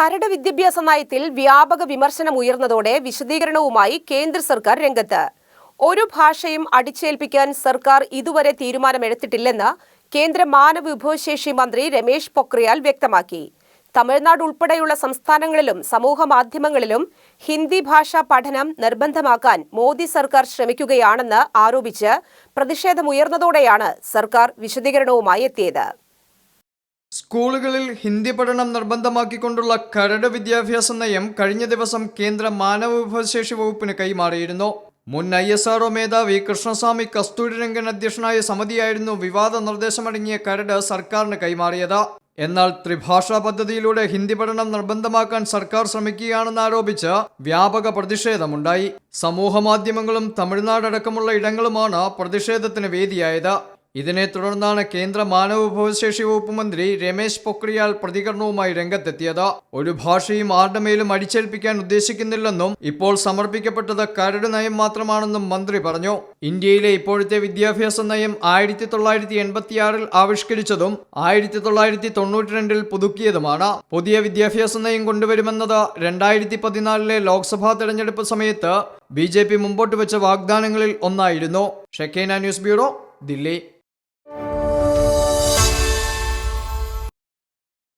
കരട് വിദ്യാഭ്യാസ നയത്തിൽ വ്യാപക വിമർശനം ഉയർന്നതോടെ വിശദീകരണവുമായി കേന്ദ്ര സർക്കാർ രംഗത്ത്. ഒരു ഭാഷയും അടിച്ചേൽപ്പിക്കാൻ സർക്കാർ ഇതുവരെ തീരുമാനമെടുത്തിട്ടില്ലെന്ന് കേന്ദ്ര മാനവ വിഭവശേഷി മന്ത്രി രമേശ് പൊക്രിയാൽ വ്യക്തമാക്കി. തമിഴ്നാട് ഉൾപ്പെടെയുള്ള സംസ്ഥാനങ്ങളിലും സമൂഹ മാധ്യമങ്ങളിലും ഹിന്ദി ഭാഷാ പഠനം നിർബന്ധമാക്കാൻ മോദി സർക്കാർ ശ്രമിക്കുകയാണെന്ന് ആരോപിച്ച് പ്രതിഷേധമുയർന്നതോടെയാണ് സർക്കാർ വിശദീകരണവുമായി എത്തിയത്. സ്കൂളുകളിൽ ഹിന്ദി പഠനം നിർബന്ധമാക്കിക്കൊണ്ടുള്ള കരട് വിദ്യാഭ്യാസ നയം കഴിഞ്ഞ ദിവസം കേന്ദ്ര മാനവ വിഭവശേഷി വകുപ്പിന് കൈമാറിയിരുന്നു. മുൻ ഐ എസ് ആർഒ മേധാവി കൃഷ്ണസ്വാമി കസ്തൂരിരംഗൻ അധ്യക്ഷനായ സമിതിയായിരുന്നു വിവാദ നിർദ്ദേശമടങ്ങിയ കരട് സർക്കാരിന് കൈമാറിയത്. എന്നാൽ ത്രിഭാഷാ പദ്ധതിയിലൂടെ ഹിന്ദി പഠനം നിർബന്ധമാക്കാൻ സർക്കാർ ശ്രമിക്കുകയാണെന്ന് ആരോപിച്ച് വ്യാപക പ്രതിഷേധമുണ്ടായി. സമൂഹമാധ്യമങ്ങളും തമിഴ്നാടടക്കമുള്ള ഇടങ്ങളുമാണ് പ്രതിഷേധത്തിന് വേദിയായത്. ഇതിനെ തുടർന്നാണ് കേന്ദ്ര മാനവവിഭവശേഷി വകുപ്പ് മന്ത്രി രമേശ് പൊക്രിയാൽ പ്രതികരണവുമായി രംഗത്തെത്തിയത്. ഒരു ഭാഷയും ആരുടെ മേലും അടിച്ചേൽപ്പിക്കാൻ ഉദ്ദേശിക്കുന്നില്ലെന്നും ഇപ്പോൾ സമർപ്പിക്കപ്പെട്ടത് കരട് നയം മാത്രമാണെന്നും മന്ത്രി പറഞ്ഞു. ഇന്ത്യയിലെ ഇപ്പോഴത്തെ വിദ്യാഭ്യാസ നയം ആയിരത്തി തൊള്ളായിരത്തി എൺപത്തിയാറിൽ ആവിഷ്കരിച്ചതും ആയിരത്തി തൊള്ളായിരത്തി തൊണ്ണൂറ്റി രണ്ടിൽ പുതുക്കിയതുമാണ്. പുതിയ വിദ്യാഭ്യാസ നയം കൊണ്ടുവരുമെന്നത് രണ്ടായിരത്തി പതിനാലിലെ ലോക്സഭാ തെരഞ്ഞെടുപ്പ് സമയത്ത് ബി ജെ പി മുമ്പോട്ട് വെച്ച വാഗ്ദാനങ്ങളിൽ ഒന്നായിരുന്നു. ഷെക്കേന ന്യൂസ് ബ്യൂറോ ദില്ലി.